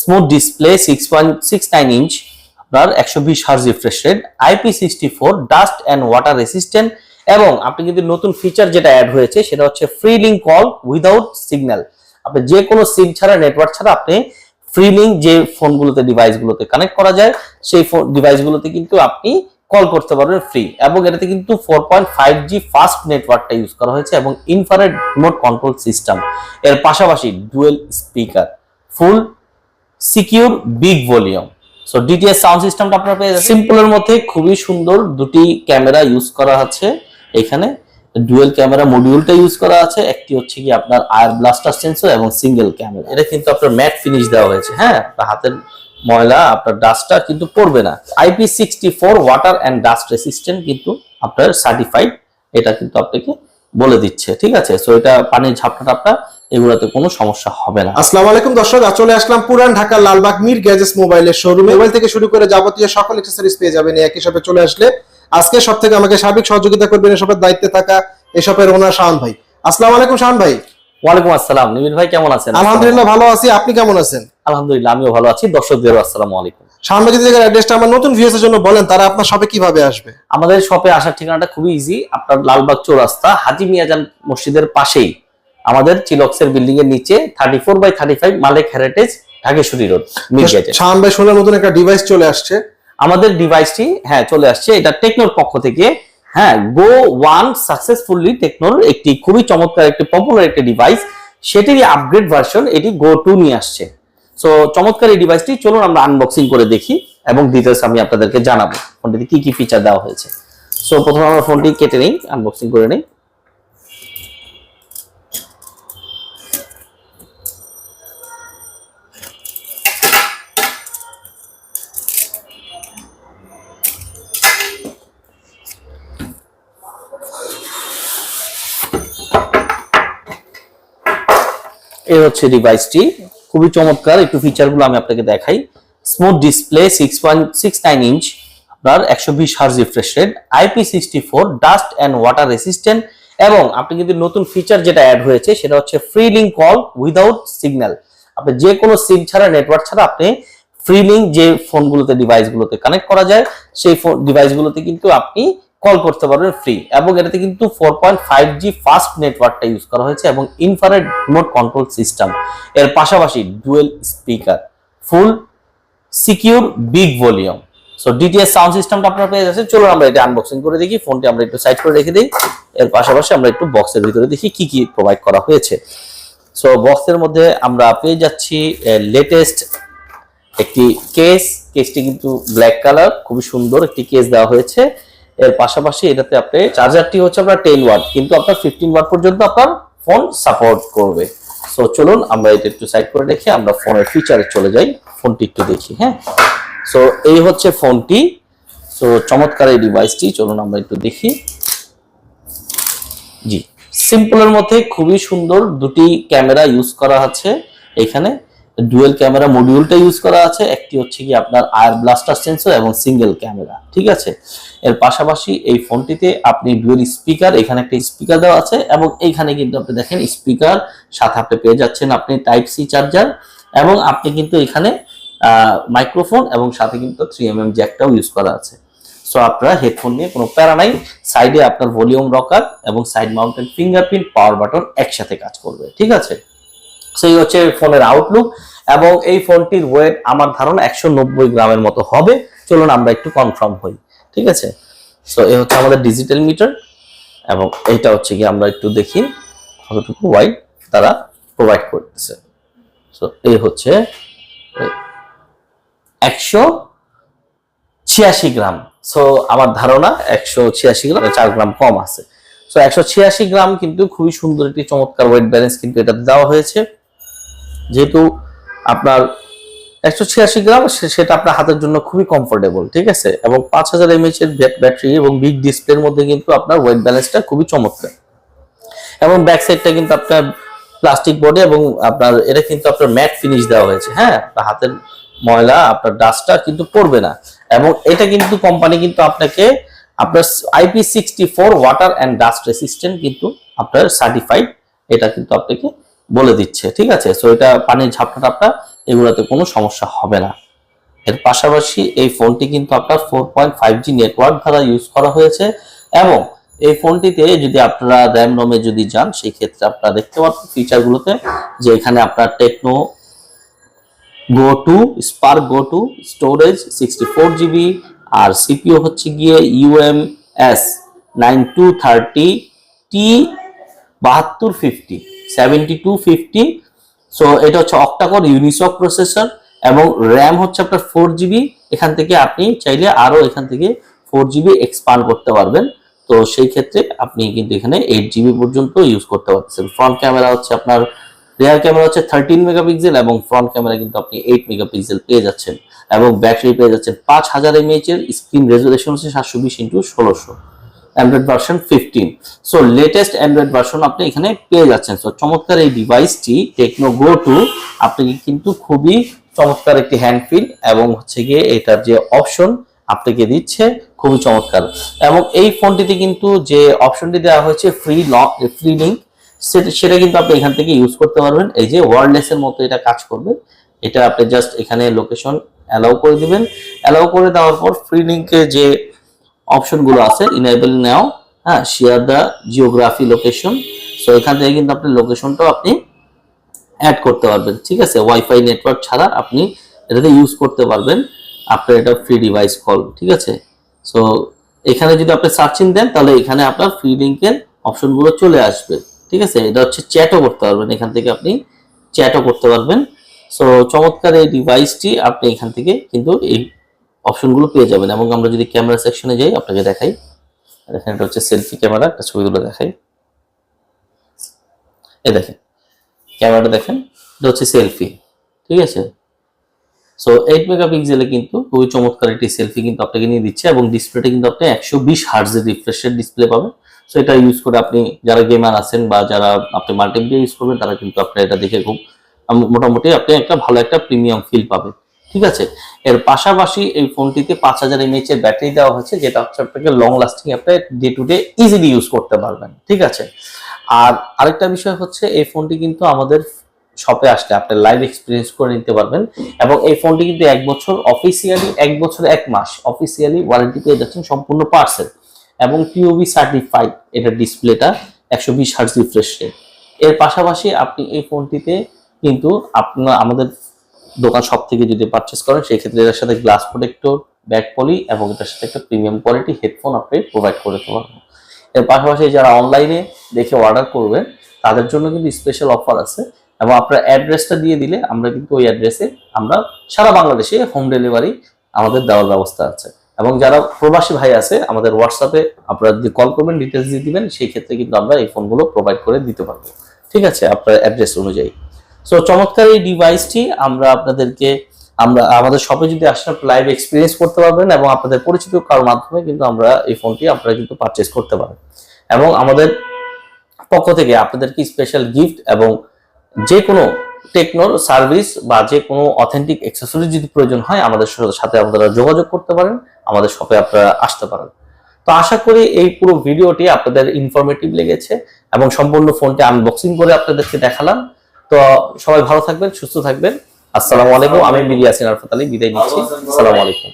Smooth display six point six nine inch আপনার একশো বিশ hertz refresh rate IP sixty four dust and water resistant এবং আপনি কিন্তু নতুন ফিচার যেটা অ্যাড হয়েছে, সেটা হচ্ছে free link call without signal আপনি যে কোনো সিম ছাড়া নেটওয়ার্ক ছাড়া আপনি ফ্রি লিঙ্ক যে ফোনগুলোতে ডিভাইসগুলোতে কানেক্ট করা যায়, সেই ফোন ডিভাইসগুলোতে কিন্তু আপনি কল করতে পারবেন ফ্রি এবং এটাতে কিন্তু four point five G fast নেটওয়ার্কটা use করা হয়েছে, এবং ইনফারেড রিমোট কন্ট্রোল সিস্টেম এর পাশাপাশি dual speaker full secure big volume so DTS sound সিস্টেমটা আপনারা পেয়ে যাচ্ছেন। সিম্পলের মধ্যে খুবই সুন্দর দুটি ক্যামেরা ইউজ করা আছে এখানে। ডুয়েল ক্যামেরা মডিউলটা ইউজ করা আছে। একটি হচ্ছে কি আপনার আয়ার ব্লাস্টার সেন্সর এবং সিঙ্গেল ক্যামেরা এটা কিন্তু আপনার ম্যাট ফিনিশ দেওয়া হয়েছে। হ্যাঁ হাতের ময়লা, আপনার ডাস্টটা কিন্তু পড়বে না। IP sixty four water and dust resistant কিন্তু আপনার সার্টিফাইড এটা কিন্তু আপনাকে বলে দিচ্ছে ঠিক আছে? সো এটা পানির ঝাপটা টাপটা এগুলোতে কোনো সমস্যা হবে না। আসসালামু আলাইকুম দর্শক আজ চলে আসলাম পুরান ঢাকার লালবাগ মির গ্যাজেস মোবাইলের শোরুমে মোবাইল থেকে শুরু করে যাবতীয় সকল অ্যাক্সেসরিজ পেয়ে যাবেন এই একই শপে চলে আসলে। আজকে সব থেকে আমাকে সার্বিক সহযোগিতা করবেন এসবের দায়িত্বে থাকা এসবের ওনার শাহান ভাই। আসসালামু আলাইকুম শাহান ভাই। ওয়ালাইকুম আসসালাম। নিবির ভাই কেমন আছেন? আলহামদুলিল্লাহ ভালো আছি। আপনি কেমন আছেন? আলহামদুলিল্লাহ আমিও ভালো আছি। দর্শকদেরও আসসালামু আলাইকুম। যদি অ্যাড্রেসটা আমার নতুন ভিউয়ার্সের জন্য বলেন তারা আপনার শপে কীভাবে আসবে? আমাদের শপে আসার ঠিকানাটা খুবই ইজি আপনার লালবাগ চৌরাস্তা হাজি মিয়াজান মসজিদের পাশেই আমাদের চিলক্সের বিল্ডিং এর নিচে thirty four by thirty five Malek heritage Dhakeshwari road Shahan ভাই একটা ডিভাইস চলে আসছে। আমাদের ডিভাইসটি হ্যাঁ চলে আসছে। এটা টেকনোর পক্ষ থেকে। হ্যাঁ গো ওয়ান সাকসেসফুলি টেকনোর একটি খুবই চমৎকার একটি পপুলার একটি ডিভাইস সেটিরই আপগ্রেড ভার্সন এটি গো টু নিয়ে আসছে। সো চমৎকার এই ডিভাইসটি চলুন আমরা আনবক্সিং করে দেখি এবং ডিটেলস আমি আপনাদেরকে জানাব। ফোনটিতে কি কি ফিচার দেওয়া হয়েছে? সো প্রথমে আমরা ফোনটি কেটে নিই আনবক্সিং করে নিই। এই হচ্ছে ডিভাইসটি খুবই চমৎকার একটু ফিচারগুলো আমি আপনাকে দেখাই। Smooth display six point six nine inch আপনার একশো বিশ hertz refresh rate IP sixty four dust and water resistant এবং আপনি কিন্তু নতুন ফিচার যেটা অ্যাড হয়েছে, সেটা হচ্ছে free link call without signal আপনি যে কোনো সিম ছাড়া নেটওয়ার্ক ছাড়া আপনি ফ্রি লিঙ্ক যে ফোনগুলোতে ডিভাইসগুলোতে কানেক্ট করা যায়, সেই ফোন ডিভাইসগুলোতে কিন্তু আপনি কল করতে পারবেন ফ্রি এবং এটাতে কিন্তু four point five G fast নেটওয়ার্কটা use করা হয়েছে এবং ইনফারেড রিমোট কন্ট্রোল সিস্টেম এর পাশাপাশি dual speaker full secure big volume so DTS sound সিস্টেমটা আপনারা পেয়ে যাচ্ছেন। চলুন আমরা এটা আনবক্সিং করে দেখি। ফোনটি আমরা একটু সাইড করে রেখে দিই। এর পাশাপাশি আমরা একটু বক্সের ভিতরে দেখি কি কি প্রোভাইড করা হয়েছে। সো বক্সের মধ্যে আমরা পেয়ে যাচ্ছি লেটেস্ট একটি কেস কেসটি কিন্তু ব্ল্যাক কালার খুবই সুন্দর একটি কেস দেওয়া হয়েছে। এর পাশাপাশি এটাতে আপনি চার্জারটি হচ্ছে আপনার টেন ওয়াট কিন্তু আপনার ফিফটিন ওয়াট পর্যন্ত আপনার ফোন সাপোর্ট করবে। সো চলুন আমরা এটা একটু সাইড করে রেখে আমরা ফোনের ফিচারে চলে যাই ফোনটি একটু দেখি হ্যাঁ? সো এই হচ্ছে ফোনটি সো চমৎকার এই ডিভাইসটি চলুন আমরা একটু দেখি। জি সিম্পলের মধ্যে খুবই সুন্দর দুটি ক্যামেরা ইউজ করা আছে এখানে। ডুয়েল ক্যামেরা মডিউলটা ইউজ করা আছে, একটি হচ্ছে কি আপনার আয়ার ব্লাস্টার সেন্সর এবং সিঙ্গেল ক্যামেরা, ঠিক আছে? এর পাশাপাশি এই ফোনটিতে আপনি ডুয়েল স্পিকার, এখানে একটা স্পিকার দেওয়া আছে এবং এইখানে কিন্তু আপনি দেখেন স্পিকার, সাথে আপনি পেয়ে যাচ্ছেন আপনি টাইপ সি চার্জার এবং আপনি কিন্তু এখানে মাইক্রোফোন এবং সাথে কিন্তু থ্রি এম এম জ্যাকটাও ইউজ করা আছে। সো আপনার হেডফোন নিয়ে কোনো প্যারা নাই সাইডে আপনার ভলিউম রকার এবং side mounted fingerprint power button একসাথে কাজ করবে, ঠিক আছে? সেই হচ্ছে ফোনের আউটলুক এবং এই ফোনটির ওয়েট আমার ধারণা একশো নব্বই গ্রামের মতো হবে। চলুন আমরা একটু কনফার্ম হই, ঠিক আছে? সো এই হচ্ছে আমাদের ডিজিটাল মিটার এবং এইটা হচ্ছে কি আমরা একটু দেখি কতটুকু ওয়াইড তারা প্রোভাইড করতেছে। সো এই হচ্ছে একশো ছিয়াশি গ্রাম। সো আমার ধারণা একশো ছিয়াশি গ্রাম, চার গ্রাম কম আছে। সো একশো ছিয়াশি গ্রাম কিন্তু খুবই সুন্দর একটি চমৎকার ওয়েট ব্যালেন্স কিন্তু এটাতে দেওয়া হয়েছে। যেহেতু আপনার একশো ছিয়াশি গ্রাম সেটা আপনার হাতের জন্য খুবই কমফোর্টেবল ঠিক আছে? এবং পাঁচ হাজার এমএইচ এর ব্যাটারি এবং বিগ ডিসপ্লের মধ্যে কিন্তু আপনার ওয়েট ব্যালেন্সটা খুবই চমৎকার। এবং ব্যাক সাইডটা কিন্তু আপনার প্লাস্টিক বডি এবং আপনার, এটা কিন্তু আপনার ম্যাট ফিনিশ দেওয়া হয়েছে হ্যাঁ? আপনার হাতের ময়লা, আপনার ডাস্টটা কিন্তু পড়বে না। এবং এটা কিন্তু কোম্পানি কিন্তু আপনাকে, আপনার IP sixty four water and dust resistant কিন্তু আপনার সার্টিফাইড এটা কিন্তু আপনাকে বলে দিচ্ছে, ঠিক আছে? সো এটা পানির ঝাপটা টাপটা এগুলোতে কোনো সমস্যা হবে না। এর পাশাপাশি এই ফোনটি কিন্তু আপনার four point five G network দ্বারা ইউজ করা হয়েছে এবং এই ফোনটিতে যদি আপনারা র্যাম রোমে যদি যান, সেই ক্ষেত্রে আপনারা দেখতে পাচ্ছেন ফিচারগুলোতে যে এখানে আপনার Tecno go two spark go two storage sixty four GB আর সিপিও হচ্ছে গিয়ে UM S nine two thirty T বাহাত্তর ফিফটি সেভেন্টি টু সো এটা হচ্ছে অক্টাকোর প্রসেসর এবং র্যাম হচ্ছে আপনার ফোর জিবি এখান থেকে আপনি চাইলে এখান থেকে ফোর জিবি এক্সপান্ড করতে পারবেন। তো সেই ক্ষেত্রে আপনি কিন্তু এখানে এইট জিবি পর্যন্ত ইউজ করতে পারছেন ফ্রন্ট ক্যামেরা হচ্ছে আপনার রিয়ার ক্যামেরা হচ্ছে থার্টিন এবং ফ্রন্ট ক্যামেরা কিন্তু আপনি এইট পেয়ে যাচ্ছেন। এবং ব্যাটারি পেয়ে যাচ্ছেন পাঁচ হাজার এর স্ক্রিন সাতশো বিশ ইন্টু ষোলোশো। Android version fifteen so latest Android version আপনি এখানে পেয়ে যাচ্ছেন। সো চমৎকার এই ডিভাইসটি টেকনো গো টু আপনি কিন্তু খুবই চমৎকার একটি হ্যান্ড ফিল এবং হচ্ছে গিয়ে এটার যে অপশন আপনাকে দিচ্ছে, খুবই চমৎকার। এবং এই ফোনটিতে কিন্তু যে অপশনটি দেওয়া হয়েছে ফ্রি ফ্রি লিঙ্ক সেটা সেটা কিন্তু আপনি এখান থেকে ইউজ করতে পারবেন। এই যে ওয়ারলেস এর মতো এটা কাজ করবে। এটা আপনি জাস্ট এখানে লোকেশন অ্যালাউ করে দিবেন। অ্যালাউ করে দেওয়ার পর ফ্রি লিঙ্কে যে অপশনগুলো আছে ইনেবল নাও হ্যাঁ share the geography location so এখান থেকে কিন্তু আপনি লোকেশনটাও আপনি অ্যাড করতে পারবেন, ঠিক আছে? ওয়াইফাই নেটওয়ার্ক ছাড়া আপনি এটাতে ইউজ করতে পারবেন, আপনার এটা ফ্রি ডিভাইস কল ঠিক আছে? সো এখানে যদি আপনি সার্চিং দেন, তাহলে এখানে আপনার ফ্রি লিঙ্কের অপশনগুলো চলে আসবে, ঠিক আছে? এটা হচ্ছে চ্যাটও করতে পারবেন, এখান থেকে আপনি চ্যাটও করতে পারবেন। সো চমৎকার এই ডিভাইসটি আপনি এখান থেকে কিন্তু এই অপশনগুলো পেয়ে যাবেন। এবং আমরা যদি ক্যামেরা সেকশনে যাই, আপনাকে দেখাই। দেখেন এটা হচ্ছে সেলফি ক্যামেরা একটা ছবি ছবিগুলো দেখাই। এই দেখেন ক্যামেরাটা দেখেন, এটা হচ্ছে সেলফি ঠিক আছে? সো এইট মেগাপিক্সেলে কিন্তু খুবই চমৎকার একটি সেলফি কিন্তু আপনাকে নিয়ে দিচ্ছে এবং ডিসপ্লেটা কিন্তু আপনি একশো বিশ হার্জের রিফ্রেশের ডিসপ্লে পাবেন। সো এটা ইউজ করে আপনি যারা গেমার আছেন বা যারা আপনি মাল্টিমিডিয়া ইউজ করবেন, তারা কিন্তু আপনার এটা দেখে খুব, মোটামুটি আপনি একটা ভালো একটা প্রিমিয়াম ফিল পাবেন। ঠিক আছে? এর পাশাপাশি এই ফোনটিতে পাঁচ হাজার এমএইচ এর ব্যাটারি দেওয়া হয়েছে, যেটা হচ্ছে আপনাকে লং লাস্টিং আপনি day to day easily use করতে পারবেন, ঠিক আছে? আর আরেকটা বিষয় হচ্ছে, এই ফোনটি কিন্তু আমাদের শপে আসলে আপনি লাইভ এক্সপিরিয়েন্স করে নিতে পারবেন এবং এই ফোনটি কিন্তু এক বছর অফিসিয়ালি এক বছর, এক মাস অফিসিয়ালি ওয়ারেন্টি পেয়ে যাচ্ছেন সম্পূর্ণ পার্সেল এবং টিওবি সার্টিফাইড এটার ডিসপ্লেটা একশো বিশ হার্জ রিফ্রেশ এর পাশাপাশি আপনি এই ফোনটিতে কিন্তু আপনার, আমাদের দোকান সব থেকে যদি পারচেস করেন সেই ক্ষেত্রে এটার সাথে গ্লাস প্রোটেক্টর ব্যাক পলি এবং এটার সাথে একটা প্রিমিয়াম কোয়ালিটি হেডফোন আপনি প্রোভাইড করে পারবেন। এর পাশাপাশি যারা অনলাইনে দেখে অর্ডার করবেন, তাদের জন্য কিন্তু স্পেশাল অফার আছে এবং আপনার অ্যাড্রেসটা দিয়ে দিলে আমরা কিন্তু ওই অ্যাড্রেসে আমরা সারা বাংলাদেশে হোম ডেলিভারি আমাদের দেওয়ার ব্যবস্থা আছে। এবং যারা প্রবাসী ভাই আছে, আমাদের হোয়াটসঅ্যাপে আপনারা যদি কল করবেন ডিটেলস দিয়ে দিবেন, সেই ক্ষেত্রে কিন্তু আমরা এই ফোনগুলো প্রোভাইড করে দিতে পারব। ঠিক আছে? আপনার অ্যাড্রেস অনুযায়ী। সো চমৎকার এই ডিভাইসটি আমরা আপনাদেরকে, আমরা, আমাদের শপে যদি আসেন লাইভ এক্সপিরিয়েন্স করতে পারবেন এবং আপনাদের পরিচিত কারোর মাধ্যমে কিন্তু আমরা এই ফোনটি আপনারা কিন্তু পারচেস করতে পারেন। এবং আমাদের পক্ষ থেকে আপনাদেরকে স্পেশাল গিফট এবং যে কোনো টেকনোর সার্ভিস বা যে কোনো অথেন্টিক অ্যাক্সেসরি যদি প্রয়োজন হয়, আমাদের সাথে আপনারা যোগাযোগ করতে পারেন, আমাদের শপে আপনারা আসতে পারেন। তো আশা করি এই পুরো ভিডিওটি আপনাদের ইনফরমেটিভ লেগেছে এবং সম্পূর্ণ ফোনটি আনবক্সিং করে আপনাদেরকে দেখালাম। তো সবাই ভালো থাকবেন, সুস্থ থাকবেন। আসসালামু আলাইকুম। আমি মিরিয়াসিন আরফাত আলী, বিদায় নিচ্ছি। আসসালামু আলাইকুম।